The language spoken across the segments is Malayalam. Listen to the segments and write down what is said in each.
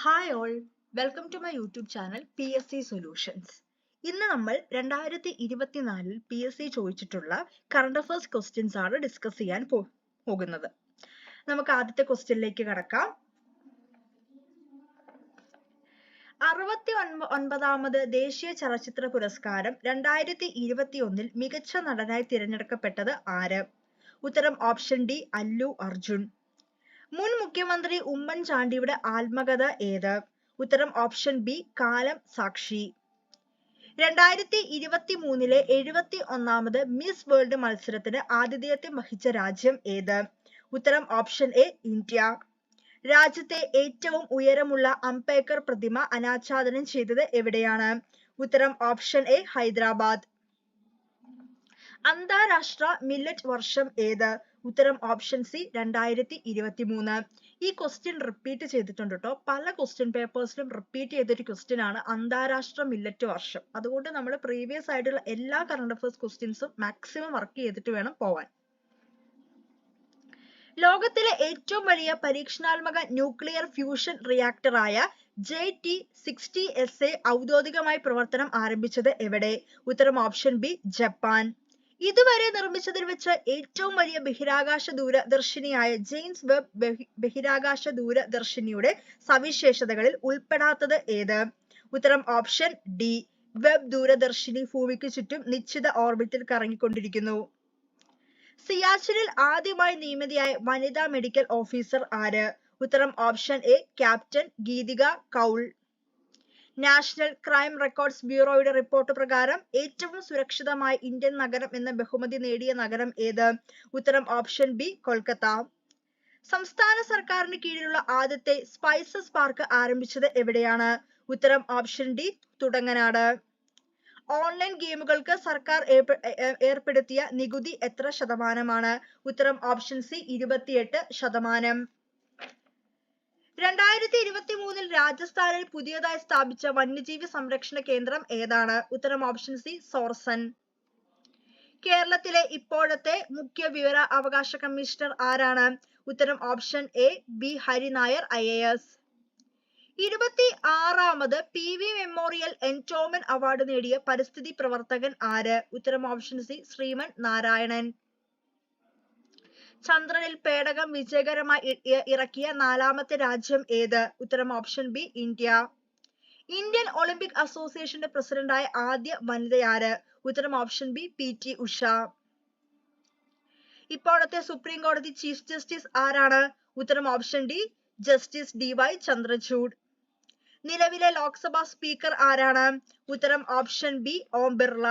Hi all welcome to my YouTube channel P S C solutions ഇന്ന് നമ്മൾ രണ്ടായിരത്തി ഇരുപത്തിനാലിൽ പി എസ് സി ചോദിച്ചിട്ടുള്ള കറണ്ട് അഫയേഴ്സ് ക്വസ്റ്റ്യൻസ് ആണ് ഡിസ്കസ് ചെയ്യാൻ പോകുന്നത്. നമുക്ക് ആദ്യത്തെ ക്വസ്റ്റ്യനിലേക്ക് കടക്കാം. അറുപത്തി ഒൻപ ഒൻപതാമത് ദേശീയ ചലച്ചിത്ര പുരസ്കാരം രണ്ടായിരത്തി ഇരുപത്തി ഒന്നിൽ മികച്ച നടനായി തിരഞ്ഞെടുക്കപ്പെട്ടത് ആര്? ഉത്തരം ഓപ്ഷൻ ഡി അല്ലു അർജുൻ. മുൻ മുഖ്യമന്ത്രി ഉമ്മൻചാണ്ടിയുടെ ആത്മകഥ ഏത്? ഉത്തരം ഓപ്ഷൻ ബി കാലം സാക്ഷി. രണ്ടായിരത്തി ഇരുപത്തി മൂന്നിലെ എഴുപത്തി ഒന്നാമത് മിസ് വേൾഡ് മത്സരത്തിന് ആതിഥേയത്വം വഹിച്ച രാജ്യം ഏത്? ഉത്തരം ഓപ്ഷൻ എ ഇന്ത്യ. രാജ്യത്തെ ഏറ്റവും ഉയരമുള്ള അംബേദ്കർ പ്രതിമ അനാച്ഛാദനം ചെയ്തത് എവിടെയാണ്? ഉത്തരം ഓപ്ഷൻ എ ഹൈദരാബാദ്. അന്താരാഷ്ട്ര മില്ലറ്റ് വർഷം ഏത്? ഉത്തരം ഓപ്ഷൻ സി രണ്ടായിരത്തി ഇരുപത്തി മൂന്ന് ഈ ക്വസ്റ്റ്യൻ റിപ്പീറ്റ് ചെയ്തിട്ടുണ്ട് കേട്ടോ പല ക്വസ്റ്റ്യൻ പേപ്പേഴ്സിലും റിപ്പീറ്റ് ചെയ്തൊരു ക്വസ്റ്റ്യൻ ആണ് അന്താരാഷ്ട്ര മില്ലറ്റ് വർഷം. അതുകൊണ്ട് നമ്മൾ പ്രീവിയസ് ആയിട്ടുള്ള എല്ലാ കറണ്ട് അഫയേഴ്സ് ക്വസ്റ്റ്യൻസും മാക്സിമം വർക്ക് ചെയ്തിട്ട് വേണം പോവാൻ. ലോകത്തിലെ ഏറ്റവും വലിയ പരീക്ഷണാത്മക nuclear fusion റിയാക്ടറായ J T sixty S A ഔദ്യോഗികമായി പ്രവർത്തനം ആരംഭിച്ചത് എവിടെ? ഉത്തരം ഓപ്ഷൻ ബി ജപ്പാൻ. ഇതുവരെ നിർമ്മിച്ചതിൽ വെച്ച് ഏറ്റവും വലിയ ബഹിരാകാശ ദൂരദർശിനിയായ ജെയിംസ് വെബ് ബഹിരാകാശ ദൂരദർശിനിയുടെ സവിശേഷതകളിൽ ഉൾപ്പെടാത്തത് ഏത്? ഉത്തരം ഓപ്ഷൻ ഡി വെബ് ദൂരദർശിനി ഭൂമിക്ക് ചുറ്റും നിശ്ചിത ഓർബിറ്റിൽ കറങ്ങിക്കൊണ്ടിരിക്കുന്നു. സിയാച്ചിനിൽ ആദ്യമായി നിയമിതയായ വനിതാ മെഡിക്കൽ ഓഫീസർ ആര്? ഉത്തരം option A captain Geetika Kaul. National Crime Records ബ്യൂറോയുടെ report പ്രകാരം ഏറ്റവും സുരക്ഷിതമായ ഇന്ത്യൻ നഗരം എന്ന ബഹുമതി നേടിയ നഗരം ഏത്? ഉത്തരം ഓപ്ഷൻ ബി കൊൽക്കത്ത. സംസ്ഥാന സർക്കാരിന് കീഴിലുള്ള ആദ്യത്തെ സ്പൈസസ് പാർക്ക് ആരംഭിച്ചത് എവിടെയാണ്? ഉത്തരം ഓപ്ഷൻ ഡി തുടങ്ങനാട്. ഓൺലൈൻ ഗെയിമുകൾക്ക് സർക്കാർ ഏർപ്പെടുത്തിയ നികുതി എത്ര ശതമാനമാണ്? ഉത്തരം ഓപ്ഷൻ സി ഇരുപത്തിയെട്ട് ശതമാനം. രണ്ടായിരത്തി ഇരുപത്തി മൂന്നിൽ രാജസ്ഥാനിൽ പുതിയതായി സ്ഥാപിച്ച വന്യജീവി സംരക്ഷണ കേന്ദ്രം ഏതാണ്? ഉത്തരം ഓപ്ഷൻ സി സോർസൻ കേരളത്തിലെ ഇപ്പോഴത്തെ മുഖ്യ വിവര അവകാശ കമ്മീഷണർ ആരാണ്? ഉത്തരം option A B Hari Nair I A S. ഇരുപത്തി ആറാമത് P V memorial endowment award നേടിയ പരിസ്ഥിതി പ്രവർത്തകൻ ആര്? ഉത്തരം ഓപ്ഷൻ സി ശ്രീമൻ നാരായണൻ. ചന്ദ്രനിൽ പേടകം വിജയകരമായി ഇറക്കിയ നാലാമത്തെ രാജ്യം ഏത്? ഉത്തരം option B India. Indian Olympic അസോസിയേഷന്റെ പ്രസിഡന്റായ ആദ്യ വനിതയാര് ഉത്തരം option B P T Usha. ഇപ്പോഴത്തെ സുപ്രീം കോടതി ചീഫ് ജസ്റ്റിസ് ആരാണ്? ഉത്തരം option D justice D Y Chandrachud. നിലവിലെ ലോക്സഭാ സ്പീക്കർ ആരാണ്? ഉത്തരം option B Om Birla.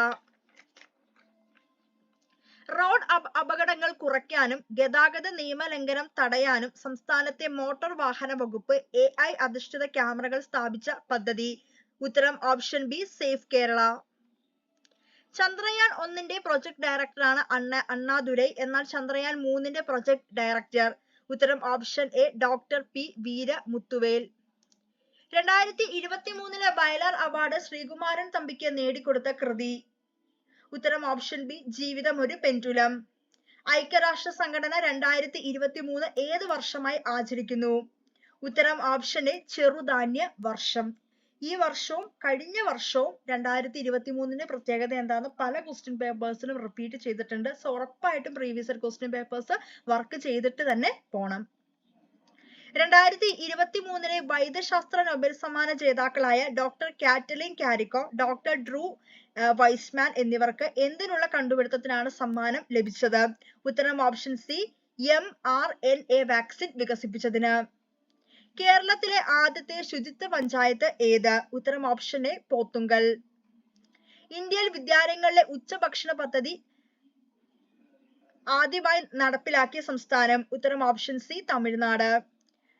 Road അപകടങ്ങൾ കുറയ്ക്കാനും ഗതാഗത നിയമലംഘനം തടയാനും സംസ്ഥാനത്തെ മോട്ടോർ വാഹന വകുപ്പ് എ ഐ അധിഷ്ഠിത ക്യാമറകൾ സ്ഥാപിച്ച പദ്ധതി. ഉത്തരം option B safe Kerala. Chandrayaan ഒന്നിന്റെ പ്രൊജക്ട് ഡയറക്ടറാണ് അണ്ണ അണ്ണാദുരൈ എന്നാൽ ചന്ദ്രയാൻ മൂന്നിന്റെ പ്രൊജക്ട് ഡയറക്ടർ. ഉത്തരം option A doctor P Veera Muthuvel. രണ്ടായിരത്തി ഇരുപത്തി മൂന്നിലെ വയലാർ അവാർഡ് ശ്രീകുമാരൻ തമ്പിക്ക് നേടിക്കൊടുത്ത കൃതി. ഉത്തരം ഓപ്ഷൻ ബി ജീവിതം ഒരു പെൻഡുലം. ഐക്യരാഷ്ട്ര സംഘടന രണ്ടായിരത്തി ഇരുപത്തി മൂന്ന് ഏത് വർഷമായി ആചരിക്കുന്നു? ഉത്തരം ഓപ്ഷൻ എ ചെറുധാന്യ വർഷം. ഈ വർഷവും കഴിഞ്ഞ വർഷവും രണ്ടായിരത്തി ഇരുപത്തി മൂന്നിന്റെ പ്രത്യേകത എന്താന്ന് പല ക്വസ്റ്റ്യൻ പേപ്പേഴ്സിലും റിപ്പീറ്റ് ചെയ്തിട്ടുണ്ട്. സോ ഉറപ്പായിട്ടും പ്രീവിയസ് ക്വസ്റ്റ്യൻ പേപ്പേഴ്സ് വർക്ക് ചെയ്തിട്ട് തന്നെ പോണം. രണ്ടായിരത്തി ഇരുപത്തി മൂന്നിലെ വൈദ്യശാസ്ത്ര നൊബേൽ സമ്മാന ജേതാക്കളായ doctor Katalin Kariko doctor Drew Weissman എന്നിവർക്ക് എന്തിനുള്ള കണ്ടുപിടുത്തത്തിനാണ് സമ്മാനം ലഭിച്ചത്? ഉത്തരം option C M R N A vaccine വികസിപ്പിച്ചതിന്. കേരളത്തിലെ ആദ്യത്തെ ശുചിത്വ പഞ്ചായത്ത് ഏത്? ഉത്തരം ഓപ്ഷൻ എ പോത്തുങ്കൽ. ഇന്ത്യയിൽ വിദ്യാലയങ്ങളിലെ ഉച്ചഭക്ഷണ പദ്ധതി ആദ്യമായി നടപ്പിലാക്കിയ സംസ്ഥാനം ഉത്തരം ഓപ്ഷൻ സി തമിഴ്നാട്.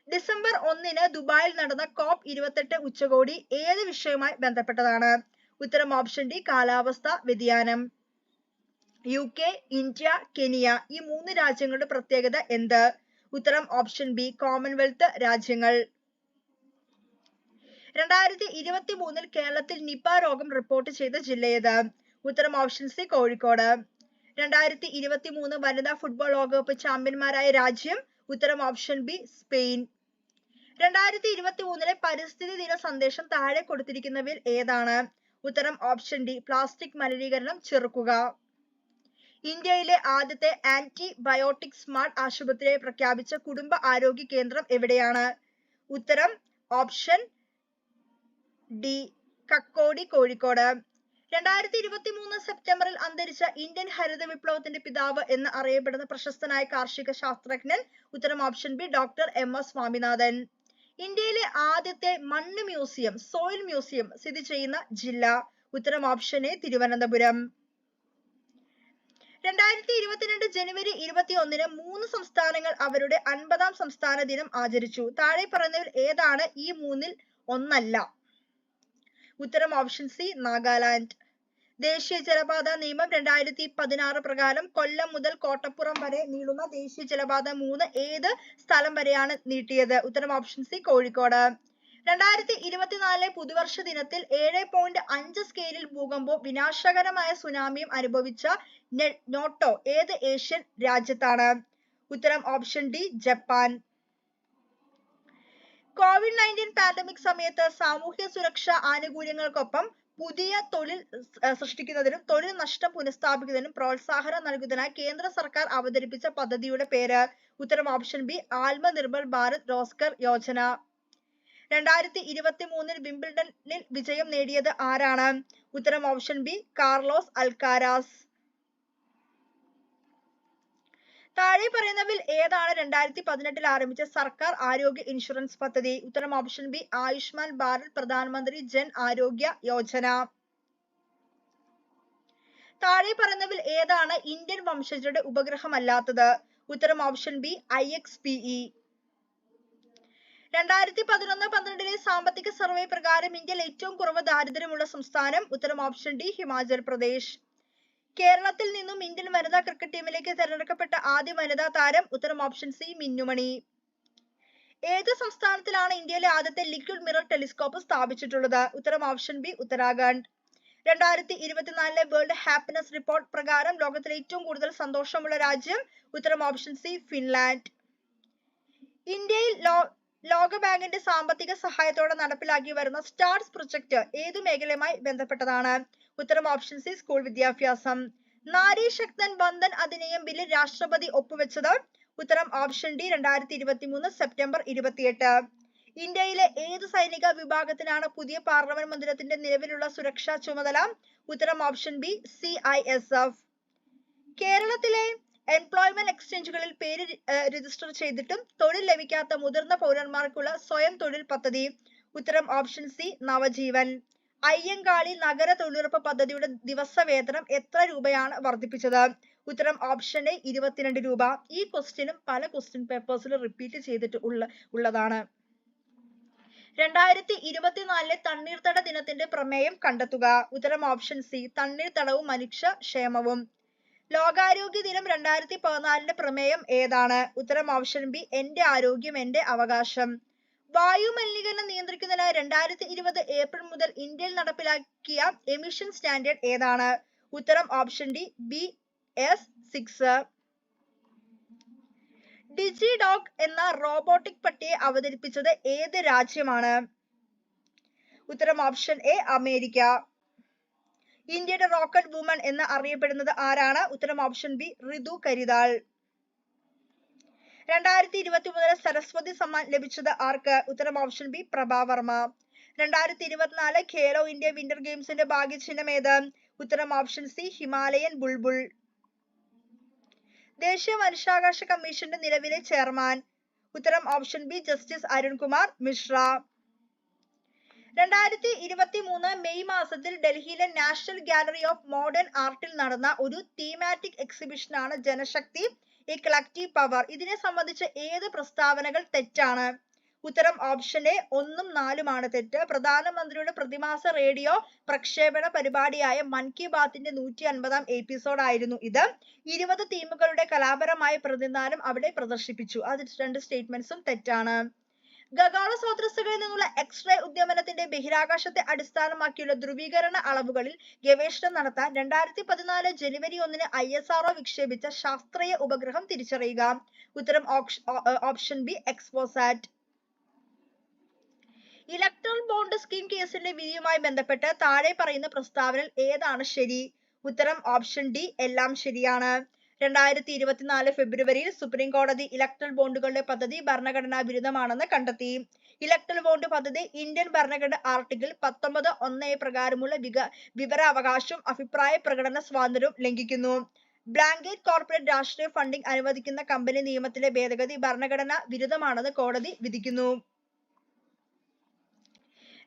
ഡിസംബർ ഒന്നിന് ദുബായിൽ നടന്ന കോപ്പ് ഇരുപത്തെട്ട് ഉച്ചകോടി ഏത് വിഷയവുമായി ബന്ധപ്പെട്ടതാണ്? ഉത്തരം ഓപ്ഷൻ ഡി കാലാവസ്ഥ വ്യതിയാനം. യു കെ ഇന്ത്യ കെനിയ ഈ മൂന്ന് രാജ്യങ്ങളുടെ പ്രത്യേകത എന്ത്? ഉത്തരം ഓപ്ഷൻ ബി കോമൺവെൽത്ത് രാജ്യങ്ങൾ. രണ്ടായിരത്തി ഇരുപത്തി മൂന്നിൽ കേരളത്തിൽ നിപ രോഗം റിപ്പോർട്ട് ചെയ്ത ജില്ല ഏത്? ഉത്തരം ഓപ്ഷൻ സി കോഴിക്കോട്. രണ്ടായിരത്തി ഇരുപത്തി മൂന്ന് വനിതാ ഫുട്ബോൾ ലോകകപ്പ് ചാമ്പ്യന്മാരായ രാജ്യം ഉത്തരം ഓപ്ഷൻ ബി സ്പെയിൻ. രണ്ടായിരത്തി ഇരുപത്തി മൂന്നിലെ പരിസ്ഥിതി ദിന സന്ദേശം താഴെ കൊടുത്തിരിക്കുന്നവയിൽ ഏതാണ്? ഉത്തരം ഓപ്ഷൻ ഡി പ്ലാസ്റ്റിക് മലിനീകരണം ചെറുക്കുക. ഇന്ത്യയിലെ ആദ്യത്തെ ആന്റിബയോട്ടിക് സ്മാർട്ട് ആശുപത്രിയെ പ്രഖ്യാപിച്ച കുടുംബ ആരോഗ്യ കേന്ദ്രം എവിടെയാണ്? ഉത്തരം ഓപ്ഷൻ ഡി കക്കോടി കോഴിക്കോട്. രണ്ടായിരത്തി ഇരുപത്തി മൂന്ന് സെപ്റ്റംബറിൽ അന്തരിച്ച ഇന്ത്യൻ ഹരിത വിപ്ലവത്തിന്റെ പിതാവ് എന്ന് അറിയപ്പെടുന്ന പ്രശസ്തനായ കാർഷിക ശാസ്ത്രജ്ഞൻ ഉത്തരം option B doctor M S Swaminathan. ഇന്ത്യയിലെ ആദ്യത്തെ മണ്ണ് മ്യൂസിയം സോയിൽ മ്യൂസിയം സ്ഥിതി ചെയ്യുന്ന ജില്ല. ഉത്തരം ഓപ്ഷൻ എ തിരുവനന്തപുരം. രണ്ടായിരത്തി ഇരുപത്തിരണ്ട് ജനുവരി ഇരുപത്തി ഒന്നിന് മൂന്ന് സംസ്ഥാനങ്ങൾ അവരുടെ അൻപതാം സംസ്ഥാന ദിനം ആചരിച്ചു. താഴെ പറയുന്നതിൽ ഏതാണ്? ഈ മൂന്നിൽ ഒന്നല്ല. ഉത്തരം ഓപ്ഷൻ സി നാഗാലാൻഡ്. ദേശീയ ജലപാത നിയമം രണ്ടായിരത്തി പതിനാറ് പ്രകാരം കൊല്ലം മുതൽ കോട്ടപ്പുറം വരെ നീളുന്ന ദേശീയ ജലപാത മൂന്ന് ഏത് സ്ഥലം വരെയാണ് നീട്ടിയത്? ഉത്തരം ഓപ്ഷൻ സി കോഴിക്കോട്. രണ്ടായിരത്തി ഇരുപത്തിനാലിലെ പുതുവർഷ ദിനത്തിൽ ഏഴ് പോയിന്റ് അഞ്ച് സ്കെയിലിൽ ഭൂകമ്പവും വിനാശകരമായ സുനാമിയും അനുഭവിച്ച നോട്ടോ ഏത് ഏഷ്യൻ രാജ്യത്താണ്? ഉത്തരം option D Japan. Covid nineteen pandemic സമയത്ത് സാമൂഹ്യ സുരക്ഷാ ആനുകൂല്യങ്ങൾക്കൊപ്പം പുതിയ തൊഴിൽ സൃഷ്ടിക്കുന്നതിനും തൊഴിൽ നഷ്ടം പുനഃസ്ഥാപിക്കുന്നതിനും പ്രോത്സാഹനം നൽകുന്നതിനായി കേന്ദ്ര സർക്കാർ അവതരിപ്പിച്ച പദ്ധതിയുടെ പേര് ഉത്തരം ഓപ്ഷൻ ബി ആത്മനിർഭർ ഭാരത് റോസ്കർ യോജന. രണ്ടായിരത്തി ഇരുപത്തി മൂന്നിൽ വിംബിൾഡണിൽ വിജയം നേടിയത് ആരാണ്? ഉത്തരം ഓപ്ഷൻ ബി കാർലോസ് അൽക്കാരാസ്. താഴെ പറയുന്നവയിൽ ഏതാണ്? രണ്ടായിരത്തി പതിനെട്ടിൽ ആരംഭിച്ച സർക്കാർ ആരോഗ്യ ഇൻഷുറൻസ് പദ്ധതി. ഉത്തരം ഓപ്ഷൻ ബി ആയുഷ്മാൻ ഭാരത് പ്രധാനമന്ത്രി ജൻ ആരോഗ്യ യോജന. താഴെ പറയുന്നവയിൽ ഏതാണ്? ഇന്ത്യൻ വംശജരുടെ ഉപഗ്രഹമല്ലാത്തത്. ഉത്തരം option B I X P E. രണ്ടായിരത്തി പതിനൊന്ന് പന്ത്രണ്ടിലെ സാമ്പത്തിക സർവേ പ്രകാരം ഇന്ത്യയിൽ ഏറ്റവും കുറവ് ദാരിദ്ര്യമുള്ള സംസ്ഥാനം ഉത്തരം ഓപ്ഷൻ ഡി ഹിമാചൽ പ്രദേശ്. കേരളത്തിൽ നിന്നും ഇന്ത്യൻ വനിതാ ക്രിക്കറ്റ് ടീമിലേക്ക് തിരഞ്ഞെടുക്കപ്പെട്ട ആദ്യ വനിതാ താരം ഉത്തരം ഓപ്ഷൻ സി മിന്നുമണി. ഏത് സംസ്ഥാനത്തിലാണ് ഇന്ത്യയിലെ ആദ്യത്തെ ലിക്വിഡ് മിറർ ടെലിസ്കോപ്പ് സ്ഥാപിച്ചിട്ടുള്ളത്? ഉത്തരം ഓപ്ഷൻ ബി ഉത്തരാഖണ്ഡ്. രണ്ടായിരത്തി ഇരുപത്തിനാലിലെ വേൾഡ് ഹാപ്പിനെസ് റിപ്പോർട്ട് പ്രകാരം ലോകത്തിലെ ഏറ്റവും കൂടുതൽ സന്തോഷമുള്ള രാജ്യം ഉത്തരം ഓപ്ഷൻ സി ഫിൻലാൻഡ്. ഇന്ത്യയിൽ ലോ ലോകബാങ്കിന്റെ സാമ്പത്തിക സഹായത്തോടെ നടപ്പിലാക്കി വരുന്ന സ്റ്റാർസ് പ്രൊജക്ട് ഏതു മേഖലയുമായി ബന്ധപ്പെട്ടതാണ്? ഉത്തരം ഓപ്ഷൻ സി സ്കൂൾ വിദ്യാഭ്യാസം. നാരി ശക്തൻ ബന്ധൻ അധിനയം ബില്ല് രാഷ്ട്രപതി ഒപ്പുവെച്ചത് ഉത്തരം ഓപ്ഷൻ ഡി രണ്ടായിരത്തി ഇരുപത്തി മൂന്ന് സെപ്റ്റംബർ ഇരുപത്തിയെട്ട്. ഇന്ത്യയിലെ ഏത് സൈനിക വിഭാഗത്തിനാണ് പുതിയ പാർലമെന്റ് മന്ദിരത്തിന്റെ നിലവിലുള്ള സുരക്ഷാ ചുമതല? ഉത്തരം option B C I S F കേരളത്തിലെ എംപ്ലോയ്മെന്റ് എക്സ്ചേഞ്ചുകളിൽ പേര് രജിസ്റ്റർ ചെയ്തിട്ടും തൊഴിൽ ലഭിക്കാത്ത മുതിർന്ന പൗരന്മാർക്കുള്ള സ്വയം തൊഴിൽ പദ്ധതി. ഉത്തരം ഓപ്ഷൻ സി നവജീവൻ. അയ്യങ്കാളി നഗര തൊഴിലുറപ്പ് പദ്ധതിയുടെ ദിവസ വേതനം എത്ര രൂപയാണ് വർദ്ധിപ്പിച്ചത്? ഉത്തരം ഓപ്ഷൻ എ ഇരുപത്തിരണ്ട് രൂപ. ഈ ക്വസ്റ്റ്യനും പല ക്വസ്റ്റ്യൻ പേപ്പേഴ്സിൽ റിപ്പീറ്റ് ചെയ്തിട്ട് ഉള്ള ഉള്ളതാണ്. രണ്ടായിരത്തി ഇരുപത്തിനാലിലെ തണ്ണീർത്തട ദിനത്തിന്റെ പ്രമേയം കണ്ടെത്തുക. ഉത്തരം ഓപ്ഷൻ സി തണ്ണീർത്തടവും മനുഷ്യ ക്ഷേമവും. ലോകാരോഗ്യ ദിനം രണ്ടായിരത്തി പതിനാലിന്റെ പ്രമേയം ഏതാണ്? ഉത്തരം ഓപ്ഷൻ ബി എന്റെ ആരോഗ്യം എന്റെ അവകാശം. വായു മലിനീകരണം നിയന്ത്രിക്കുന്നതിനായി രണ്ടായിരത്തി ഇരുപത് ഏപ്രിൽ മുതൽ ഇന്ത്യയിൽ നടപ്പിലാക്കിയ എമിഷൻ സ്റ്റാൻഡേർഡ് ഏതാണ്? ഉത്തരം option D B S six digi dog എന്ന റോബോട്ടിക് പട്ടിയെ അവതരിപ്പിച്ചത് ഏത് രാജ്യമാണ്? ഉത്തരം ഓപ്ഷൻ എ അമേരിക്ക. ഇന്ത്യയുടെ റോക്കറ്റ് വുമൺ എന്ന് അറിയപ്പെടുന്നത് ആരാണ്? ഉത്തരം ഓപ്ഷൻ ബി ഋതു കരിതാൾ. രണ്ടായിരത്തി ഇരുപത്തി മൂന്നിലെ സരസ്വതി സമ്മാൻ ലഭിച്ചത് ആർക്ക്? ഉത്തരം ഓപ്ഷൻ ബി പ്രഭാവർമ്മ രണ്ടായിരത്തി ഇരുപത്തിനാല് ഖേലോ ഇന്ത്യ വിന്റർ ഗെയിംസിന്റെ ഭാഗ്യചിഹ്നം ഏത്? ഉത്തരം ഓപ്ഷൻ സി ഹിമാലയൻ ബുൾബുൾ. ദേശീയ മനുഷ്യാവകാശ കമ്മീഷന്റെ നിലവിലെ ചെയർമാൻ. ഉത്തരം option B justice Arunkumar Mishra. രണ്ടായിരത്തി ഇരുപത്തി മൂന്ന് മെയ് മാസത്തിൽ ഡൽഹിയിലെ നാഷണൽ ഗാലറി ഓഫ് മോഡേൺ ആർട്ടിൽ നടന്ന ഒരു തീമാറ്റിക് എക്സിബിഷനാണ് ജനശക്തി. എ കളക്റ്റീവ് പവർ ഇതിനെ സംബന്ധിച്ച ഏത് പ്രസ്താവനകൾ തെറ്റാണ്? ഉത്തരം ഓപ്ഷൻ എ ഒന്നും നാലുമാണ് തെറ്റ്. പ്രധാനമന്ത്രിയുടെ പ്രതിമാസ റേഡിയോ പ്രക്ഷേപണ പരിപാടിയായ മൻ കി ബാത്തിന്റെ നൂറ്റി അൻപതാം എപ്പിസോഡ് ആയിരുന്നു ഇത്. ഇരുപത് തീമുകളുടെ കലാപരമായ പ്രതിനിധാനം അവിടെ പ്രദർശിപ്പിച്ചു. അത് രണ്ട് സ്റ്റേറ്റ്മെന്റ്സും തെറ്റാണ്. ഗഗാള സ്രോതസ്സുകളിൽ നിന്നുള്ള എക്സ്റേ ഉദ്യമനത്തിന്റെ ബഹിരാകാശത്തെ അടിസ്ഥാനമാക്കിയുള്ള ധ്രുവീകരണ അളവുകളിൽ ഗവേഷണം നടത്താൻ രണ്ടായിരത്തി പതിനാല് ജനുവരി ഒന്നിന് ഐ എസ് ആർഒ വിക്ഷേപിച്ച ശാസ്ത്രീയ ഉപഗ്രഹം തിരിച്ചറിയുക. ഉത്തരം option B XPoSat electoral bond scheme കേസിന്റെ വിധിയുമായി ബന്ധപ്പെട്ട് താഴെ പറയുന്ന പ്രസ്താവനയിൽ ഏതാണ് ശരി? ഉത്തരം ഓപ്ഷൻ ഡി എല്ലാം ശരിയാണ്. രണ്ടായിരത്തി ഇരുപത്തിനാല് ഫെബ്രുവരിയിൽ സുപ്രീം കോടതി ഇലക്ട്രൽ ബോണ്ടുകളുടെ പദ്ധതി ഭരണഘടനാ വിരുദ്ധമാണെന്ന് കണ്ടെത്തി. ഇലക്ട്രൽ ബോണ്ട് പദ്ധതി ഇന്ത്യൻ ഭരണഘടന ആർട്ടിക്കിൾ പത്തൊമ്പത് ഒന്ന് പ്രകാരമുള്ള വിക വിവരാവകാശവും അഭിപ്രായ പ്രകടന സ്വാതന്ത്ര്യവും ലംഘിക്കുന്നു. ബ്ലാങ്കറ്റ് കോർപ്പറേറ്റ് രാഷ്ട്രീയ ഫണ്ടിംഗ് അനുവദിക്കുന്ന കമ്പനി നിയമത്തിലെ ഭേദഗതി ഭരണഘടനാ വിരുദ്ധമാണെന്ന് കോടതി വിധിക്കുന്നു.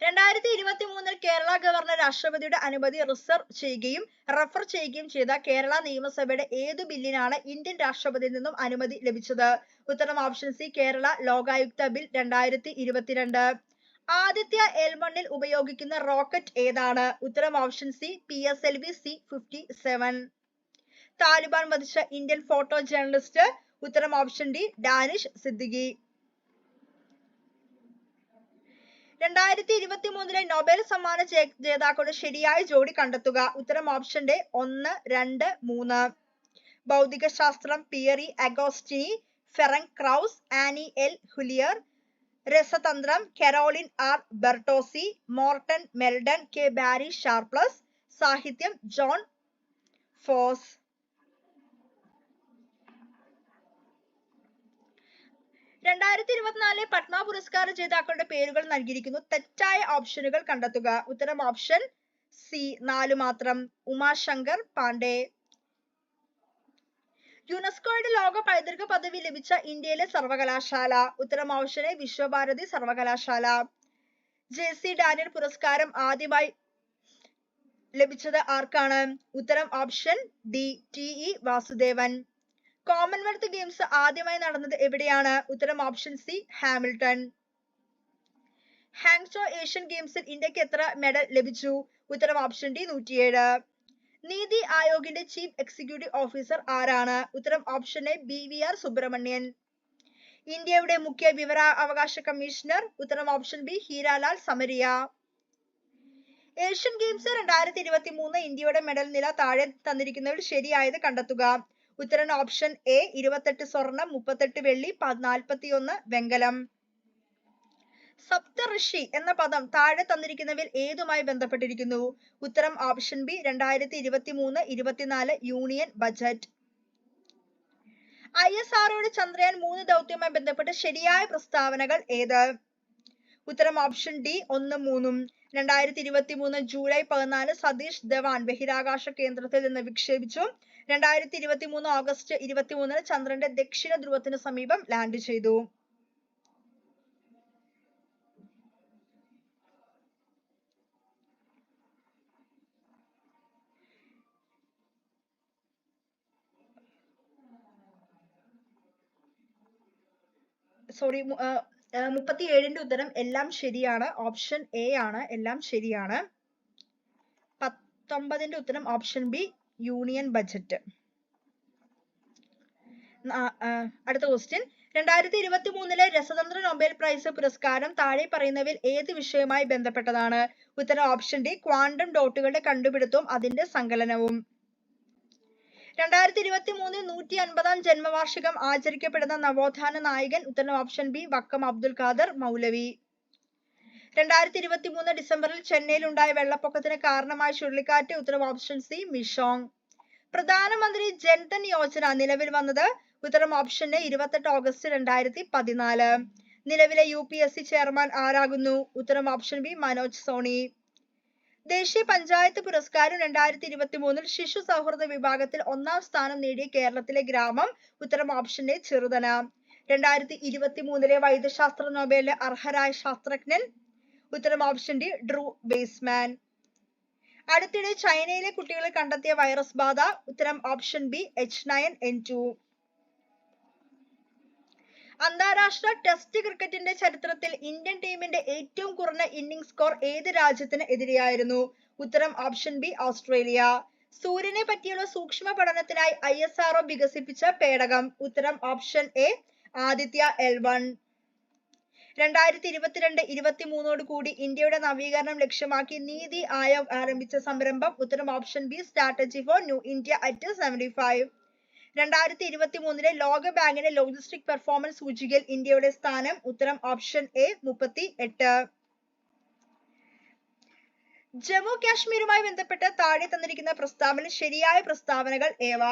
രണ്ടായിരത്തി ഇരുപത്തി മൂന്നിൽ കേരള ഗവർണർ രാഷ്ട്രപതിയുടെ അനുമതി റിസർവ് ചെയ്യുകയും റഫർ ചെയ്യുകയും ചെയ്ത കേരള നിയമസഭയുടെ ഏതു ബില്ലിനാണ് ഇന്ത്യൻ രാഷ്ട്രപതിയിൽ നിന്നും അനുമതി ലഭിച്ചത്? ഉത്തരം option C Kerala Lokayukta bill രണ്ടായിരത്തി ഇരുപത്തിരണ്ട് ആദിത്യ എൽമണ്ണിൽ ഉപയോഗിക്കുന്ന റോക്കറ്റ് ഏതാണ്? ഉത്തരം option C P S L V C fifty seven. Taliban വധിച്ച ഇന്ത്യൻ ഫോട്ടോ ജേർണലിസ്റ്റ്. ഉത്തരം ഓപ്ഷൻ ഡി ഡാനിഷ് സിദ്ദിഖി. രണ്ടായിരത്തി ഇരുപത്തി മൂന്നിലെ നൊബേൽ സമ്മാന ജേതാക്കളുടെ ശരിയായ ജോഡി കണ്ടെത്തുക. ഉത്തരം ഓപ്ഷൻ ഓപ്ഷന്റെ ഒന്ന് രണ്ട് മൂന്ന്. ഭൗതിക ശാസ്ത്രം Pierre Agostini Ferenc Krausz Anne L Huillier രസതന്ത്രം Carolyn R Bertozzi Morten Meldal K Barry Sharpless സാഹിത്യം ജോൺ ഫോസ്. രണ്ടായിരത്തി ഇരുപത്തിനാലിലെ പത്മ പുരസ്കാര ജേതാക്കളുടെ പേരുകൾ നൽകിയിരിക്കുന്നു. തെറ്റായ ഓപ്ഷനുകൾ കണ്ടെത്തുക. ഉത്തരം ഓപ്ഷൻ സി നാല് മാത്രം. ഉമാശങ്കർ പാണ്ഡെ. യുനെസ്കോയുടെ ലോക പൈതൃക പദവി ലഭിച്ച ഇന്ത്യയിലെ സർവകലാശാല. ഉത്തരം ഓപ്ഷനെ വിശ്വഭാരതി സർവകലാശാല. ജെ സി ഡാനിയൽ പുരസ്കാരം ആദ്യമായി ലഭിച്ചത് ആർക്കാണ്? ഉത്തരം option D T E Vasudevan. Commonwealth Games ആദ്യമായി നടന്നത് എവിടെയാണ്? ഉത്തരം option C Hamilton Hangzhou Asian ഗെയിംസിൽ ഇന്ത്യയ്ക്ക് എത്ര മെഡൽ ലഭിച്ചു? ഉത്തരം ഓപ്ഷൻ ഡി നൂറ്റിയേഴ്. നീതി ആയോഗിന്റെ ചീഫ് എക്സിക്യൂട്ടീവ് ഓഫീസർ ആരാണ്? ഉത്തരം option A B V R Subrahmanyam. ഇന്ത്യയുടെ മുഖ്യ വിവരാവകാശ കമ്മീഷണർ ഉത്തരം option B Heeralal Samariya. Asian Games രണ്ടായിരത്തി ഇരുപത്തി മൂന്ന് ഇന്ത്യയുടെ മെഡൽ നില താഴെ തന്നിരിക്കുന്നവയിൽ ശരിയായത് കണ്ടെത്തുക. ഉത്തരം ഓപ്ഷൻ എ ഇരുപത്തെട്ട് സ്വർണം മുപ്പത്തെട്ട് വെള്ളി നാൽപ്പത്തിയൊന്ന് വെങ്കലം. സപ്തഋഷി എന്ന പദം താഴെ തന്നിരിക്കുന്നവയിൽ ഏതുമായി ബന്ധപ്പെട്ടിരിക്കുന്നു? ഉത്തരം ഓപ്ഷൻ ബി രണ്ടായിരത്തി ഇരുപത്തി മൂന്ന് ഇരുപത്തിനാല് യൂണിയൻ ബജറ്റ് ഐ എസ് ആർഒയുടെ ചന്ദ്രയാൻ മൂന്ന് ദൗത്യവുമായി ബന്ധപ്പെട്ട് ശരിയായ പ്രസ്താവനകൾ ഏത്? ഉത്തരം ഓപ്ഷൻ ഡി ഒന്നും മൂന്നും. രണ്ടായിരത്തി ഇരുപത്തി മൂന്ന് ജൂലൈ പതിനാല് സതീഷ് ധവാൻ ബഹിരാകാശ കേന്ദ്രത്തിൽ നിന്ന് വിക്ഷേപിച്ചു. രണ്ടായിരത്തി ഇരുപത്തി മൂന്ന് ഓഗസ്റ്റ് ഇരുപത്തി മൂന്നിന് ചന്ദ്രന്റെ ദക്ഷിണ ധ്രുവത്തിന് സമീപം ലാൻഡ് ചെയ്തു. സോറി മുപ്പത്തി ഏഴിന്റെ ഉത്തരം എല്ലാം ശരിയാണ്. ഓപ്ഷൻ എ ആണ്. എല്ലാം ശരിയാണ്. പത്തൊമ്പതിന്റെ ഉത്തരം ഓപ്ഷൻ ബി യൂണിയൻ ബജറ്റ്. അടുത്ത ക്വസ്റ്റ്യൻ രണ്ടായിരത്തി ഇരുപത്തി മൂന്നിലെ രസതന്ത്ര നൊബേൽ പ്രൈസ് പുരസ്കാരം താഴെ പറയുന്നവയിൽ ഏത് വിഷയവുമായി ബന്ധപ്പെട്ടതാണ്? ഉത്തരം ഓപ്ഷൻ ഡി ക്വാണ്ടം ഡോട്ടുകളുടെ കണ്ടുപിടുത്തവും അതിന്റെ സങ്കലനവും. രണ്ടായിരത്തി ഇരുപത്തി മൂന്നിൽ നൂറ്റി അൻപതാം ജന്മവാർഷികം ആചരിക്കപ്പെടുന്ന നവോത്ഥാന നായകൻ ഉത്തരം ഓപ്ഷൻ ബി വക്കം അബ്ദുൽ ഖാദർ മൗലവി. രണ്ടായിരത്തി ഇരുപത്തി മൂന്ന് ഡിസംബറിൽ ചെന്നൈയിൽ ഉണ്ടായ വെള്ളപ്പൊക്കത്തിന് കാരണമായ ചുഴലിക്കാറ്റ് ഉത്തരം ഓപ്ഷൻ സി മിഷോങ് പ്രധാനമന്ത്രി ജൻധൻ യോജന നിലവിൽ വന്നത് ഉത്തരം ഓപ്ഷന് ഇരുപത്തെട്ട് ഓഗസ്റ്റ് രണ്ടായിരത്തി പതിനാല് നിലവിലെ U P S C chairman ആരാകുന്നു? ഉത്തരം ഓപ്ഷൻ ബി മനോജ് സോണി. ദേശീയ പഞ്ചായത്ത് പുരസ്കാരം രണ്ടായിരത്തി ഇരുപത്തി മൂന്നിൽ ശിശു സൗഹൃദ വിഭാഗത്തിൽ ഒന്നാം സ്ഥാനം നേടിയ കേരളത്തിലെ ഗ്രാമം ഉത്തരം ഓപ്ഷൻ എ ചെറുതന. രണ്ടായിരത്തി ഇരുപത്തി മൂന്നിലെ വൈദ്യശാസ്ത്ര നൊബേലിന് അർഹരായ ശാസ്ത്രജ്ഞൻ ഉത്തരം ഓപ്ഷൻ ഡി ഡ്രൂ ബേസ്മാൻ അടുത്തിടെ ചൈനയിലെ കുട്ടികളിൽ കണ്ടെത്തിയ വൈറസ് ബാധ ഉത്തരം option B H nine N two അന്താരാഷ്ട്ര ടെസ്റ്റ് ക്രിക്കറ്റിന്റെ ചരിത്രത്തിൽ ഇന്ത്യൻ ടീമിന്റെ ഏറ്റവും കുറഞ്ഞ ഇന്നിംഗ് സ്കോർ ഏത് രാജ്യത്തിന് എതിരെയായിരുന്നു? ഉത്തരം ഓപ്ഷൻ ബി ഓസ്ട്രേലിയ സൂര്യനെ പറ്റിയുള്ള സൂക്ഷ്മ പഠനത്തിനായി ഐ എസ് വികസിപ്പിച്ച പേടകം. ഉത്തരം option A Aditya L one രണ്ടായിരത്തി ഇരുപത്തിരണ്ട് ഇരുപത്തി മൂന്നോട് കൂടി ഇന്ത്യയുടെ നവീകരണം ലക്ഷ്യമാക്കി നീതി ആയോഗ് ആരംഭിച്ച സംരംഭം ഉത്തരം option B strategy for new India at seventy five രണ്ടായിരത്തി ഇരുപത്തി മൂന്നിലെ ലോക ബാങ്കിന്റെ ലോജിസ്റ്റിക് പെർഫോമൻസ് സൂചികയിൽ ഇന്ത്യയുടെ സ്ഥാനം ഉത്തരം ഓപ്ഷൻ എ മുപ്പത്തി എട്ട് ജമ്മു കാശ്മീരുമായി ബന്ധപ്പെട്ട് താഴെ തന്നിരിക്കുന്ന പ്രസ്താവന ശരിയായ പ്രസ്താവനകൾ ഏവ?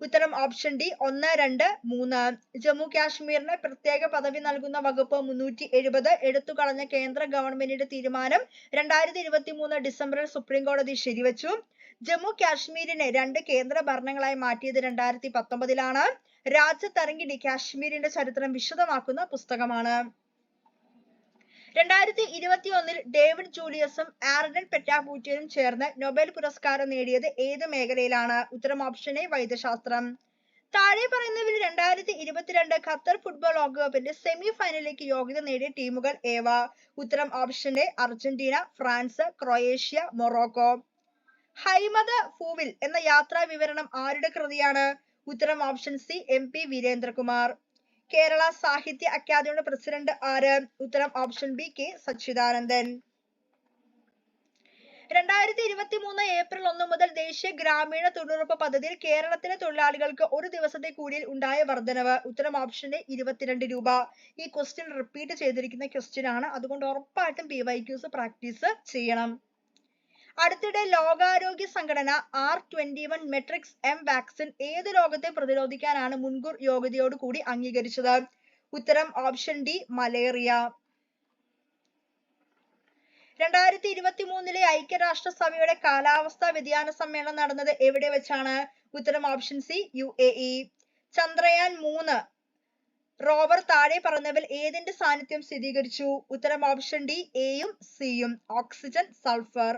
ഉത്തരം ഓപ്ഷൻ ഡി ഒന്ന് രണ്ട് മൂന്ന്. ജമ്മു കാശ്മീരിന് പ്രത്യേക പദവി നൽകുന്ന വകുപ്പ് മുന്നൂറ്റി എഴുപത്. എടുത്തു കളഞ്ഞ കേന്ദ്ര ഗവൺമെന്റിന്റെ തീരുമാനം രണ്ടായിരത്തി ഇരുപത്തി മൂന്ന് ഡിസംബറിൽ സുപ്രീം കോടതി ശരിവച്ചു. ജമ്മു കാശ്മീരിനെ രണ്ട് കേന്ദ്ര ഭരണങ്ങളായി മാറ്റിയത് രണ്ടായിരത്തി പത്തൊമ്പതിലാണ് രാജ്യത്തിറങ്ങിടി കാശ്മീരിന്റെ ചരിത്രം വിശദമാക്കുന്ന പുസ്തകമാണ്. രണ്ടായിരത്തി ഇരുപത്തി ഒന്നിൽ ഡേവിഡ് ജൂലിയസും ആർഡൻ പെറ്റാബൂറ്റിയും ചേർന്ന് നൊബേൽ പുരസ്കാരം നേടിയത് ഏത് മേഖലയിലാണ്? ഉത്തരം ഓപ്ഷൻ എ വൈദ്യശാസ്ത്രം. താഴെ പറയുന്നവരിൽ രണ്ടായിരത്തി ഇരുപത്തിരണ്ട് ഖത്തർ ഫുട്ബോൾ ലോകകപ്പിന്റെ സെമി ഫൈനലിലേക്ക് യോഗ്യത നേടിയ ടീമുകൾ ഏവ? ഉത്തരം option A Argentina France Croatia Morocco. ഹൈമത ഫൂവിൽ എന്ന യാത്രാ വിവരണം ആരുടെ കൃതിയാണ്? ഉത്തരം option C M P Veerendra Kumar. Kerala Sahitya അക്കാദമിയുടെ പ്രസിഡന്റ് ആര്? ഉത്തരം ഓപ്ഷൻ ബി കെ സച്ചിദാനന്ദൻ. രണ്ടായിരത്തി ഇരുപത്തി മൂന്ന് ഏപ്രിൽ ഒന്ന് മുതൽ ദേശീയ ഗ്രാമീണ തൊഴിലുറപ്പ് പദ്ധതിയിൽ കേരളത്തിലെ തൊഴിലാളികൾക്ക് ഒരു ദിവസത്തെ കൂലിയിൽ ഉണ്ടായ വർധനവ്. ഉത്തരം ഓപ്ഷൻ എ ഇരുപത്തിരണ്ട് രൂപ. ഈ ക്വസ്റ്റ്യൻ റിപ്പീറ്റ് ചെയ്തിരിക്കുന്ന ക്വസ്റ്റ്യൻ ആണ്. അതുകൊണ്ട് ഉറപ്പായിട്ടും പി വൈ ക്യൂസ് പ്രാക്ടീസ് ചെയ്യണം. അടുത്തിടെ ലോകാരോഗ്യ സംഘടന R twenty one matrix M vaccine ഏത് രോഗത്തെ പ്രതിരോധിക്കാനാണ് മുൻകൂർ യോഗ്യതയോട് കൂടി അംഗീകരിച്ചത്? ഉത്തരം ഓപ്ഷൻ ഡി മലേറിയ. രണ്ടായിരത്തി ഇരുപത്തി മൂന്നിലെ ഐക്യരാഷ്ട്ര സഭയുടെ കാലാവസ്ഥാ വ്യതിയാന സമ്മേളനം നടന്നത് എവിടെ വെച്ചാണ്? ഉത്തരം option C U A E. Chandrayaan മൂന്ന്. റോവർ താഴെ പറഞ്ഞവൽ ഏതിന്റെ സാന്നിധ്യം സ്ഥിരീകരിച്ചു? ഉത്തരം ഓപ്ഷൻ ഡി എയും സിയും ഓക്സിജൻ സൾഫർ.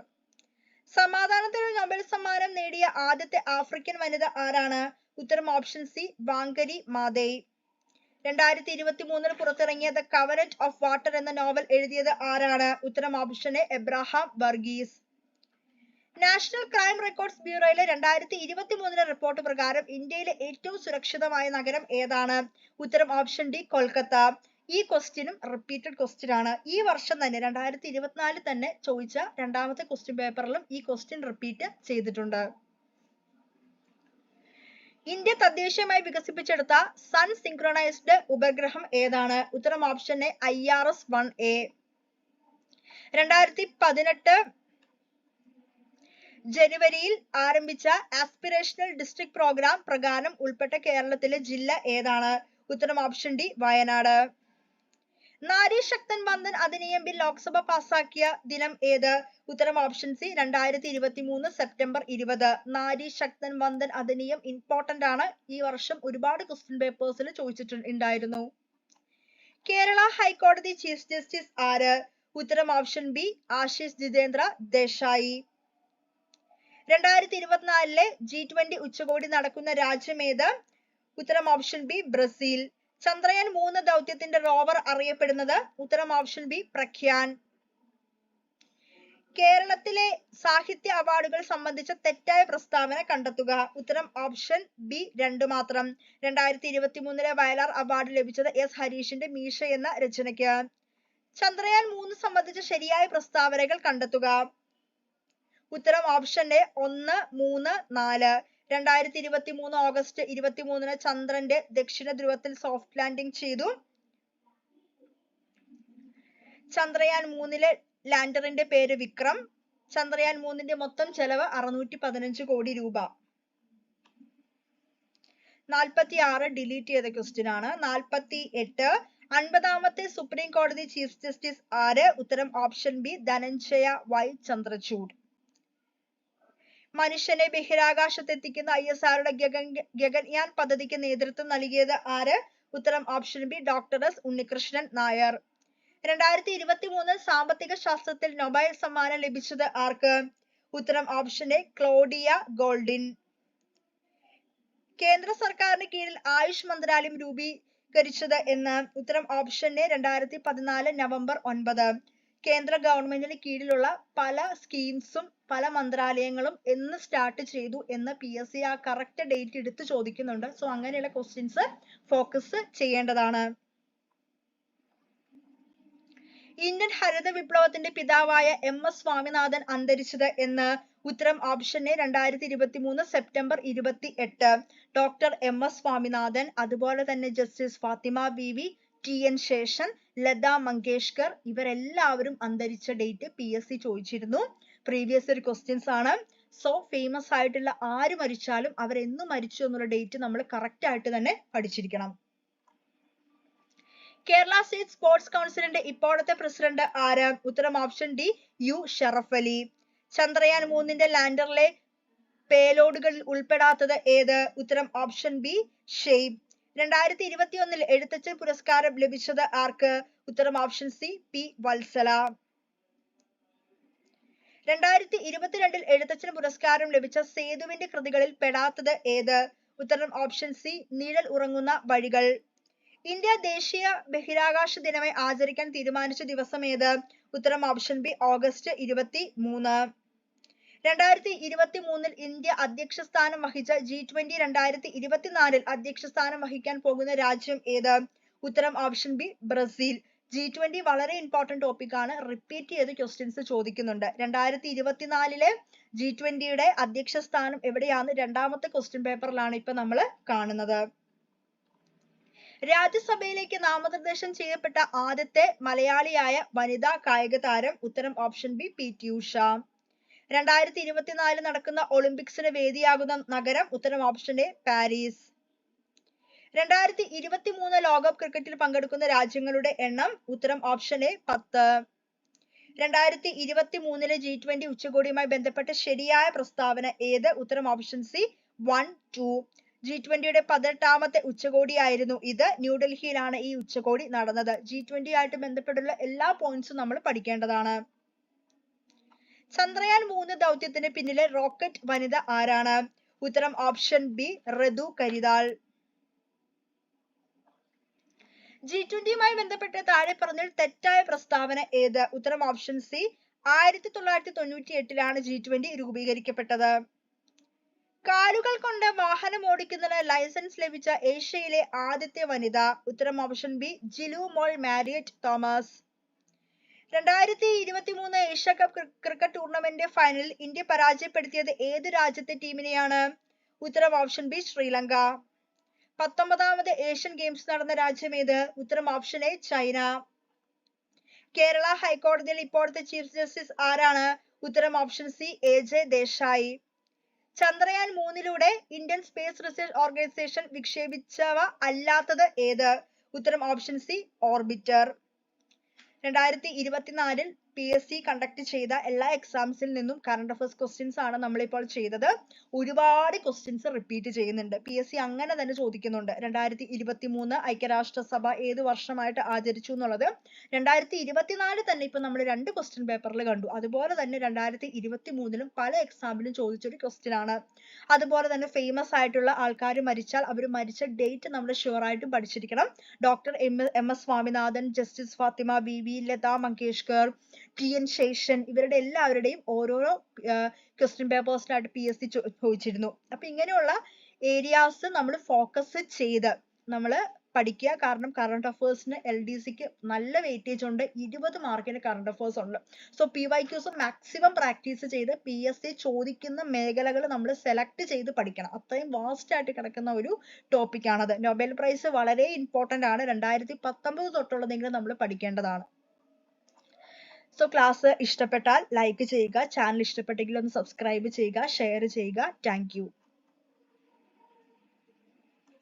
സമാധാനത്തിനുള്ള നൊബേൽ സമ്മാനം നേടിയ ആദ്യത്തെ ആഫ്രിക്കൻ വനിത ആരാണ്? ഉത്തരം ഓപ്ഷൻ സി വാങ്കരി മാതേയ് രണ്ടായിരത്തി ഇരുപത്തി മൂന്നിൽ പുറത്തിറങ്ങിയ ദ കവറേജ് ഓഫ് വാട്ടർ എന്ന നോവൽ എഴുതിയത് ആരാണ്? ഉത്തരം option Abraham Verghese. National Crime Records ബ്യൂറോയിലെ രണ്ടായിരത്തി ഇരുപത്തി മൂന്നിലെ റിപ്പോർട്ട് പ്രകാരം ഇന്ത്യയിലെ ഏറ്റവും സുരക്ഷിതമായ നഗരം ഏതാണ്? ഉത്തരം ഓപ്ഷൻ ഡി കൊൽക്കത്ത. ഈ ക്വസ്റ്റ്യനും റിപ്പീറ്റഡ് ക്വസ്റ്റ്യൻ ആണ്. ഈ വർഷം തന്നെ രണ്ടായിരത്തി ഇരുപത്തിനാലിൽ തന്നെ ചോദിച്ച രണ്ടാമത്തെ ക്വസ്റ്റ്യൻ പേപ്പറിലും ഈ ക്വസ്റ്റ്യൻ റിപ്പീറ്റ് ചെയ്തിട്ടുണ്ട്. ഇന്ത്യ തദ്ദേശീയമായി വികസിപ്പിച്ചെടുത്ത സൺ സിൻക്രണൈസ്ഡ് ഉപഗ്രഹം ഏതാണ്? ഉത്തരം option A I R S one A രണ്ടായിരത്തി പതിനെട്ട് ജനുവരിയിൽ ആരംഭിച്ച ആസ്പിറേഷണൽ ഡിസ്ട്രിക്ട് പ്രോഗ്രാം പ്രകാരം ഉൾപ്പെട്ട കേരളത്തിലെ ജില്ല ഏതാണ്? ഉത്തരം option D Wayanad. Nari Shakti Vandan Adhiniyam bill Lok Sabha പാസാക്കിയ ദിനം ഏത്? ഉത്തരം ഓപ്ഷൻ സി രണ്ടായിരത്തി ഇരുപത്തി മൂന്ന് സെപ്റ്റംബർ ഇരുപത്. നാരി ശക്തൻ വന്ദൻ അധിനിയം ഇമ്പോർട്ടന്റ് ആണ്. ഈ വർഷം ഒരുപാട് ക്വസ്റ്റ്യൻ പേപ്പേഴ്സിൽ ചോദിച്ചിട്ടുണ്ടായിരുന്നു കേരള ഹൈക്കോടതി ചീഫ് ജസ്റ്റിസ് ആര്? ഉത്തരം ഓപ്ഷൻ ബി ആശിഷ് ജിതേന്ദ്ര ദേശായി. രണ്ടായിരത്തി ഇരുപത്തിനാലിലെ ജി ട്വന്റി ഉച്ചകോടി നടക്കുന്ന രാജ്യമേത് ഉത്തരം ഓപ്ഷൻ ബി ബ്രസീൽ. ചന്ദ്രയാൻ മൂന്ന് ദൗത്യത്തിന്റെ റോവർ അറിയപ്പെടുന്നത്. ഉത്തരം ഓപ്ഷൻ ബി പ്രഖ്യാൻ. കേരളത്തിലെ സാഹിത്യ അവാർഡുകൾ സംബന്ധിച്ച തെറ്റായ പ്രസ്താവന കണ്ടെത്തുക. ഉത്തരം ഓപ്ഷൻ ബി രണ്ട് മാത്രം. രണ്ടായിരത്തി ഇരുപത്തി മൂന്നിലെ വയലാർ അവാർഡ് ലഭിച്ചത് എസ് ഹരീഷിന്റെ മീശ എന്ന രചനയ്ക്ക്. ചന്ദ്രയാൻ മൂന്ന് സംബന്ധിച്ച ശരിയായ പ്രസ്താവനകൾ കണ്ടെത്തുക. ഉത്തരം ഓപ്ഷൻ എ ഒന്ന് മൂന്ന് നാല്. രണ്ടായിരത്തി ഇരുപത്തി മൂന്ന് ഓഗസ്റ്റ് ഇരുപത്തി മൂന്നിന് ചന്ദ്രന്റെ ദക്ഷിണ ധ്രുവത്തിൽ സോഫ്റ്റ് ലാൻഡിംഗ് ചെയ്തു. ചന്ദ്രയാൻ മൂന്നിലെ ലാൻഡറിന്റെ പേര് വിക്രം. ചന്ദ്രയാൻ മൂന്നിന്റെ മൊത്തം ചെലവ് അറുന്നൂറ്റി പതിനഞ്ച് കോടി രൂപ. നാൽപ്പത്തി ആറ് ഡിലീറ്റ് ചെയ്ത ക്വസ്റ്റ്യൻ ആണ്. നാൽപ്പത്തി എട്ട് അൻപതാമത്തെ സുപ്രീം കോടതി ചീഫ് ജസ്റ്റിസ് ആര്? ഉത്തരം option B Dhananjaya Y Chandrachud. മനുഷ്യനെ ബഹിരാകാശത്തെത്തിക്കുന്ന ഐ എസ് ആറുടെ ഗഗൻ ഗഗൻയാൻ പദ്ധതിക്ക് നേതൃത്വം നൽകിയത് ആര്? ഉത്തരം option B doctor S Unnikrishnan Nair. രണ്ടായിരത്തി ഇരുപത്തി മൂന്ന് സാമ്പത്തിക ശാസ്ത്രത്തിൽ നൊബേൽ സമ്മാനം ലഭിച്ചത് ആർക്ക്? ഉത്തരം ഓപ്ഷൻ എ ക്ലോഡിയ ഗോൾഡിൻ. കേന്ദ്ര സർക്കാരിന് കീഴിൽ ആയുഷ് മന്ത്രാലയം രൂപീകരിച്ചത് എന്ന്. ഉത്തരം ഓപ്ഷൻ എ രണ്ടായിരത്തി പതിനാല് നവംബർ ഒൻപത്. കേന്ദ്ര ഗവൺമെന്റിന് കീഴിലുള്ള പല സ്കീംസും പല മന്ത്രാലയങ്ങളും എന്ന് സ്റ്റാർട്ട് ചെയ്തു എന്ന് പി എസ് സി ആ കറക്റ്റ് ഡേറ്റ് എടുത്ത് ചോദിക്കുന്നുണ്ട്. സോ അങ്ങനെയുള്ള ക്വസ്റ്റ്യൻസ് ഫോക്കസ് ചെയ്യേണ്ടതാണ്. ഇന്ത്യൻ ഹരിത വിപ്ലവത്തിന്റെ പിതാവായ എം എസ് സ്വാമിനാഥൻ അന്തരിച്ചത് എന്ന് ഉത്തരം ഓപ്ഷൻ എ രണ്ടായിരത്തി ഇരുപത്തി മൂന്ന് സെപ്റ്റംബർ ഇരുപത്തി എട്ട് ഡോക്ടർ എം എസ് സ്വാമിനാഥൻ അതുപോലെ തന്നെ justice Fathima Beevi T N Seshan Lata Mangeshkar ഇവരെല്ലാവരും അന്തരിച്ച ഡേറ്റ് പി എസ് സി ചോദിച്ചിരുന്നു. പ്രീവിയസ് ഒരു ക്വസ്റ്റ്യൻസ് ആണ്. സോ ഫേമസ് ആയിട്ടുള്ള ആര് മരിച്ചാലും അവരെന്ന് മരിച്ചു എന്നുള്ള ഡേറ്റ് നമ്മൾ കറക്റ്റ് ആയിട്ട് തന്നെ പഠിച്ചിരിക്കണം. കേരള സ്റ്റേറ്റ് സ്പോർട്സ് കൗൺസിലിന്റെ ഇപ്പോഴത്തെ പ്രസിഡന്റ് ആര്? ഉത്തരം option D U Sharaf Ali Chandrayaan മൂന്നിന്റെ ലാൻഡറിലെ പേലോഡുകളിൽ ഉൾപ്പെടാത്തത് ഏത്? ഉത്തരം ഓപ്ഷൻ ബി ഷെയ്ബ് രണ്ടായിരത്തി ഇരുപത്തി ഒന്നിൽ എഴുത്തച്ഛൻ പുരസ്കാരം ലഭിച്ചത് ആർക്ക്? ഉത്തരം ഓപ്ഷൻ സി പി വത്സല. രണ്ടായിരത്തി ഇരുപത്തിരണ്ടിൽ എഴുത്തച്ഛൻ പുരസ്കാരം ലഭിച്ച സേതുവിന്റെ കൃതികളിൽ പെടാത്തത് ഏത്? ഉത്തരം ഓപ്ഷൻ സി നിഴൽ ഉറങ്ങുന്ന വഴികൾ. ഇന്ത്യ ദേശീയ ബഹിരാകാശ ദിനമായി ആചരിക്കാൻ തീരുമാനിച്ച ദിവസം ഏത്? ഉത്തരം ഓപ്ഷൻ ബി ഓഗസ്റ്റ് ഇരുപത്തി മൂന്ന് രണ്ടായിരത്തി ഇരുപത്തി മൂന്നിൽ ഇന്ത്യ അധ്യക്ഷ സ്ഥാനം വഹിച്ച ജി ട്വന്റി രണ്ടായിരത്തി ഇരുപത്തിനാലിൽ അധ്യക്ഷ സ്ഥാനം വഹിക്കാൻ പോകുന്ന രാജ്യം ഏത്? ഉത്തരം option B Brazil. G twenty വളരെ ഇമ്പോർട്ടന്റ് ടോപ്പിക് ആണ്. റിപ്പീറ്റ് ചെയ്ത് ക്വസ്റ്റ്യൻസ് ചോദിക്കുന്നുണ്ട്. രണ്ടായിരത്തി ഇരുപത്തിനാലിലെ ജി ട്വന്റിയുടെ അധ്യക്ഷ സ്ഥാനം എവിടെയാണ്? രണ്ടാമത്തെ ക്വസ്റ്റ്യൻ പേപ്പറിലാണ് ഇപ്പൊ നമ്മൾ കാണുന്നത്. രാജ്യസഭയിലേക്ക് നാമനിർദ്ദേശം ചെയ്യപ്പെട്ട ആദ്യത്തെ മലയാളിയായ വനിതാ കായിക താരം ഉത്തരം option B P. T. Usha. രണ്ടായിരത്തി ഇരുപത്തിനാലിൽ നടക്കുന്ന ഒളിമ്പിക്സിന് വേദിയാകുന്ന നഗരം ഉത്തരം ഓപ്ഷൻ എ പാരീസ്. രണ്ടായിരത്തി ഇരുപത്തി മൂന്ന് ലോകകപ്പ് ക്രിക്കറ്റിൽ പങ്കെടുക്കുന്ന രാജ്യങ്ങളുടെ എണ്ണം ഉത്തരം ഓപ്ഷൻ എ പത്ത്. രണ്ടായിരത്തി ഇരുപത്തി മൂന്നിലെ ജി ട്വന്റി ഉച്ചകോടിയുമായി ബന്ധപ്പെട്ട ശരിയായ പ്രസ്താവന ഏത്? ഉത്തരം option C one two. G ട്വന്റിയുടെ പതിനെട്ടാമത്തെ ഉച്ചകോടിയായിരുന്നു ഇത്. ന്യൂഡൽഹിയിലാണ് ഈ ഉച്ചകോടി നടന്നത്. ജി ട്വന്റി ആയിട്ട് ബന്ധപ്പെട്ടുള്ള എല്ലാ പോയിന്റ്സും നമ്മൾ പഠിക്കേണ്ടതാണ്. ചന്ദ്രയാൻ മൂന്ന് ദൗത്യത്തിന് പിന്നിലെ റോക്കറ്റ് വനിത ആരാണ്? ഉത്തരം option B Ritu Karidhal. G ട്വന്റിയുമായി ബന്ധപ്പെട്ട് താഴെ പറഞ്ഞ തെറ്റായ പ്രസ്താവന ഏത്? ഉത്തരം ഓപ്ഷൻ സി ആയിരത്തി തൊള്ളായിരത്തി തൊണ്ണൂറ്റി എട്ടിലാണ് ജി ട്വന്റി രൂപീകരിക്കപ്പെട്ടത്. കാലുകൾ കൊണ്ട് വാഹനം ഓടിക്കുന്നതിന് ലൈസൻസ് ലഭിച്ച ഏഷ്യയിലെ ആദ്യത്തെ വനിത. ഉത്തരം option B Jilumol Mariet Thomas. രണ്ടായിരത്തി ഇരുപത്തി മൂന്ന് ഏഷ്യ കപ്പ് ക്രിക്കറ്റ് ടൂർണമെന്റ് ഫൈനലിൽ ഇന്ത്യ പരാജയപ്പെടുത്തിയത് ഏത് രാജ്യത്തെ ടീമിനെയാണ്? ഉത്തരം ഓപ്ഷൻ ബി ശ്രീലങ്ക. പത്തൊമ്പതാമത് ഏഷ്യൻ ഗെയിംസ് നടന്ന രാജ്യം ഏത്? ഉത്തരം ഓപ്ഷൻ എ ചൈന. കേരള ഹൈക്കോടതിയിൽ ഇപ്പോഴത്തെ ചീഫ് ജസ്റ്റിസ് ആരാണ്? ഉത്തരം option C A J Desai. Chandrayaan മൂന്നിലൂടെ Indian space research organisation വിക്ഷേപിച്ചവ അല്ലാത്തത് ഏത്? ഉത്തരം ഓപ്ഷൻ സി ഓർബിറ്റർ. രണ്ടായിരത്തി ഇരുപത്തിനാലിൽ പി എസ് സി കണ്ടക്ട് ചെയ്ത എല്ലാ എക്സാംസിൽ നിന്നും കറണ്ട് അഫയേഴ്സ് ക്വസ്റ്റ്യൻസ് ആണ് നമ്മളിപ്പോൾ ചെയ്തത്. ഒരുപാട് ക്വസ്റ്റ്യൻസ് റിപ്പീറ്റ് ചെയ്യുന്നുണ്ട്. പി എസ് സി അങ്ങനെ തന്നെ ചോദിക്കുന്നുണ്ട്. രണ്ടായിരത്തി ഇരുപത്തി മൂന്ന് ഐക്യരാഷ്ട്രസഭ ഏത് വർഷമായിട്ട് ആചരിച്ചു എന്നുള്ളത്. രണ്ടായിരത്തി ഇരുപത്തിനാല് തന്നെ ഇപ്പൊ നമ്മൾ രണ്ട് ക്വസ്റ്റ്യൻ പേപ്പറിൽ കണ്ടു. അതുപോലെ തന്നെ രണ്ടായിരത്തി ഇരുപത്തി മൂന്നിലും പല എക്സാമിലും ചോദിച്ചൊരു ക്വസ്റ്റ്യൻ ആണ്. അതുപോലെ തന്നെ ഫേമസ് ആയിട്ടുള്ള ആൾക്കാർ മരിച്ചാൽ അവർ മരിച്ച ഡേറ്റ് നമ്മൾ ഷുവർ ആയിട്ടും പഠിച്ചിരിക്കണം. Doctor M M S Swaminathan justice Fathima B V Lata Mangeshkar N Seshan ഇവരുടെ എല്ലാവരുടെയും ഓരോരോ ക്വസ്റ്റ്യൻ പേപ്പേഴ്സിനായിട്ട് പി എസ് സി ചോദിച്ചിരുന്നു. അപ്പൊ ഇങ്ങനെയുള്ള ഏരിയാസ് നമ്മൾ ഫോക്കസ് ചെയ്ത് നമ്മൾ പഠിക്കുക. കാരണം കറണ്ട് അഫേഴ്സിന് എൽ ഡി സിക്ക് നല്ല വെയിറ്റേജ് ഉണ്ട്. ഇരുപത് മാർക്കിന് കറണ്ട് അഫേഴ്സ് ഉണ്ട്. So P Y Qs maximum practice ചെയ്ത് പി എസ് സി ചോദിക്കുന്ന മേഖലകൾ നമ്മൾ സെലക്ട് ചെയ്ത് പഠിക്കണം. അത്രയും വാസ്റ്റ് ആയിട്ട് കിടക്കുന്ന ഒരു ടോപ്പിക്കാണത് നോബൽ പ്രൈസ് വളരെ ഇമ്പോർട്ടന്റ് ആണ്. രണ്ടായിരത്തി പത്തൊമ്പത് തൊട്ടുള്ളതെങ്കിലും നമ്മൾ പഠിക്കേണ്ടതാണ്. സോ ക്ലാസ് ഇഷ്ടപ്പെട്ടാൽ ലൈക്ക് ചെയ്യുക ചാനൽ ഇഷ്ടപ്പെട്ടെങ്കിൽ ഒന്ന് സബ്സ്ക്രൈബ് ചെയ്യുക ഷെയർ ചെയ്യുക. താങ്ക്